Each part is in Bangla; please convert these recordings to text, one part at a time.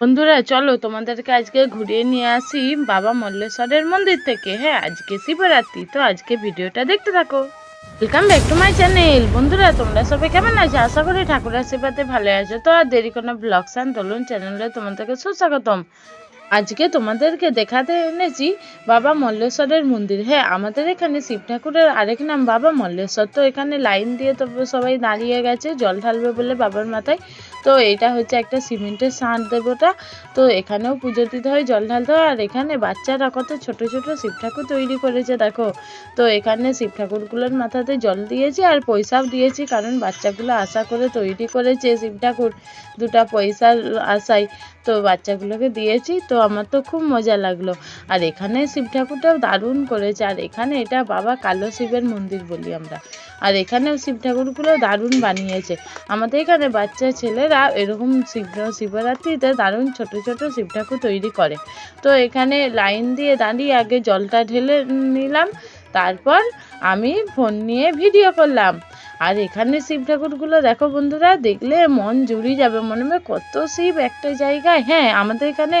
বন্ধুরা, চলো তোমাদেরকে আজকে ঘুরিয়ে নিয়ে আসি বাবা মল্লেশ্বরের মন্দির থেকে। হ্যাঁ আজকে শিবরাত্রি, তো আজকে ভিডিওটা দেখতে থাকো। Welcome back to my channel বন্ধুরা, তোমরা সবাই কেমন আছো? আশা করি ঠাকুরের আশীর্বাদে ভালো আছো। তো আর দেরি কোনো ব্লগস অ্যান্ড দোলন চ্যানেলে তোমাদেরকে সুস্বাগতম। আজকে তোমাদেরকে দেখাতে এনেছি বাবা মল্লেশ্বরের মন্দির। হ্যাঁ আমাদের এখানে শিব ঠাকুরের আরেক নাম বাবা মল্লেশ্বর। তো এখানে লাইন দিয়ে তো সবাই দাঁড়িয়ে গেছে, জল ঢালবে বলে বাবার মাথায়। তো এটা হচ্ছে একটা সিমেন্টের সাঁত দেবতা। তো এখানেও পুজো দিতে হয়, জল ঢালতে হয়। আর এখানে বাচ্চারা কত ছোট ছোট শিব ঠাকুর তৈরি করেছে, দেখো। তো এখানে শিব ঠাকুরগুলোর মাথাতে জল দিয়েছি আর পয়সাও দিয়েছি, কারণ বাচ্চাগুলো আশা করে তৈরি করেছে শিব ঠাকুর। দুটা পয়সার আশায় তো বাচ্চাগুলোকে দিয়েছি। তো আমার তো খুব মজা লাগল। আর এখানে শিব ঠাকুরটাও দারুণ করেছে। আর এখানে এটা বাবা কালো শিবের মন্দির বলি আমরা। আর এখানেও শিব ঠাকুরগুলো দারুণ বানিয়েছে। আমাদের এখানে বাচ্চা ছেলেরা এরকম শিব, শিবরাত্রিতে দারুণ ছোট ছোট শিব ঠাকুর তৈরি করে। তো এখানে লাইন দিয়ে দাঁড়িয়ে আগে জলটা ঢেলে নিলাম। তারপর আমি ফোন নিয়ে ভিডিও করলাম। আর এখানে শিব ঠাকুরগুলো দেখো বন্ধুরা, দেখলে মন জুড়িয়ে যাবে, মনে হবে কত শিব একটা জায়গায়। হ্যাঁ আমাদের এখানে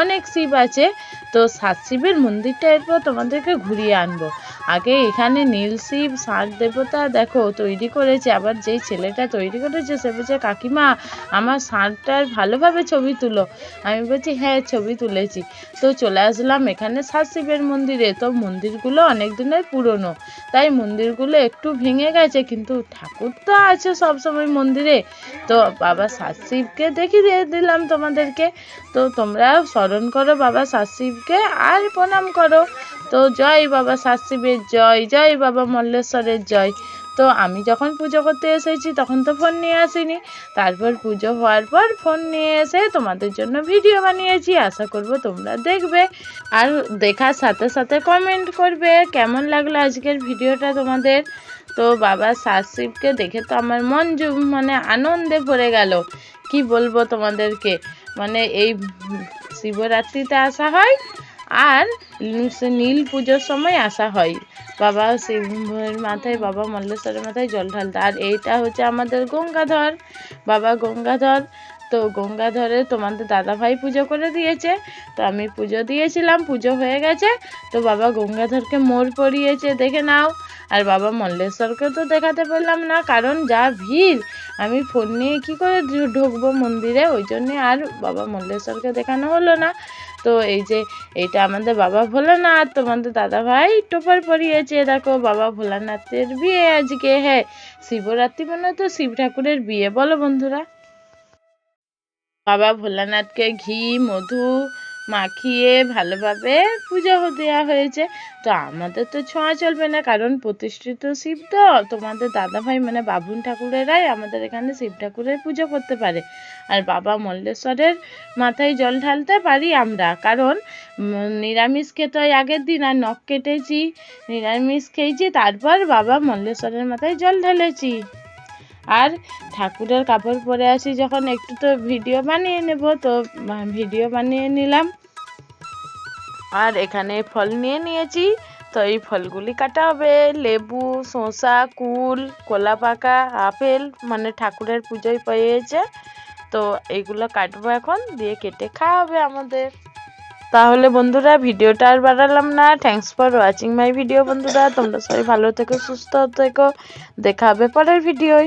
অনেক শিব আছে। তো সাত শিবের মন্দিরটা এরপর তোমাদেরকে ঘুরিয়ে আনব। আগে এখানে নীল শিব ষাঁড় দেবতা দেখো তৈরি করেছে, আবার যেই ছেলেটা তৈরি করেছে সে বলছে, কাকিমা, আমার ষাঁড়টার ভালোভাবে ছবি তুলো। আমি বলছি হ্যাঁ ছবি তুলেছি। তো চলে আসলাম এখানে সাত শিবের মন্দিরে। তো মন্দিরগুলো অনেক দিনের পুরনো। তাই মন্দিরগুলো একটু ভেঙে গেছে, কিন্তু ঠাকুর তো আছে সবসময় মন্দিরে। তো বাবা শাশিবকে শিবকে দেখিয়ে দিয়ে দিলাম তোমাদেরকে। তো তোমরা স্মরণ করো বাবা শাশিবকে আর প্রণাম করো। তো জয় বাবা শাশিবের জয় জয় বাবা মল্লেশ্বরের জয়। তো আমি যখন পুজো করতে এসেছি, তখন তো ফোন নিয়ে আসিনি। তারপর পুজো হওয়ার পর ফোন নিয়ে এসে তোমাদের জন্য ভিডিও বানিয়েছি। আশা করব তোমরা দেখবে। আর দেখার সাথে সাথে কমেন্ট করবে, কেমন লাগল আজকের ভিডিওটা তোমাদের? তো বাবা সাত শিবকে দেখে তো আমার মন মানে আনন্দে ভরে গেল। কি বলব তোমাদেরকে? মানে এই শিবরাত্রিতে আসা হয় আর নীল পুজোর সময় আসা হয়। বাবা শিবের মাথায়, বাবা মল্লেশ্বরের মাথায় জল ঢালতে। আর এইটা হচ্ছে আমাদের গঙ্গাধর। বাবা গঙ্গাধর, তো গঙ্গাধরে তোমাদের দাদাভাই পুজো করে দিয়েছে। তো আমি পুজো দিয়েছিলাম, পুজো হয়ে গেছে। তো বাবা গঙ্গাধরকে মোর পরিয়েছে, দেখে নাও। আর বাবা মল্লেশ্বরকে তো দেখাতে পারলাম না, কারণ যা ভিড়। আমি ফোন নিয়ে কী করে ঢুকবো মন্দিরে? ওই জন্যে আর বাবা মল্লেশ্বরকে দেখানো হলো না। তো এই যে এইটা আমাদের বাবা ভোলানাথ তোমাদের দাদা ভাই টোপার পরিয়েছে দেখো, বাবা ভোলানাথের বিয়ে আজকে। হ্যাঁ শিবরাত্রি মানে তো শিব ঠাকুরের বিয়ে, বলো বন্ধুরা। বাবা ভোলানাথকে ঘি, মধু মাখিয়ে ভালোভাবে পুজো দেওয়া হয়েছে। তো আমাদের তো ছোঁয়া চলবে না, কারণ প্রতিষ্ঠিত শিব তো। তোমাদের দাদাভাই মানে বাবুন ঠাকুরেরাই আমাদের এখানে শিব ঠাকুরের পুজো করতে পারে। আর বাবা মল্লেশ্বরের মাথায় জল ঢালতে পারি আমরা। কারণ নিরামিষ খেতে হয় আগের দিন আর নখ কেটেছি, নিরামিষ খেয়েছি, তারপর বাবা মল্লেশ্বরের মাথায় জল ঢেলেছি। আর ঠাকুরের কাপড় পরে আসি যখন একটু তো ভিডিও বানিয়ে নেব, তো ভিডিও বানিয়ে নিলাম। আর এখানে ফল নিয়ে নিয়েছি, তো এই ফলগুলি কাটা হবে। লেবু, শসা, কুল কলা পাকা আপেল মানে ঠাকুরের পুজোয় পেয়েছে। তো এইগুলো কাটবো এখন, দিয়ে কেটে খাওয়া হবে আমাদের। তাহলে বন্ধুরা ভিডিওটা আর বাড়ালাম না। Thanks for watching my video বন্ধুরা। তোমরা সবাই ভালো থেকো, সুস্থ থেকো। দেখা হবে পরের ভিডিওয়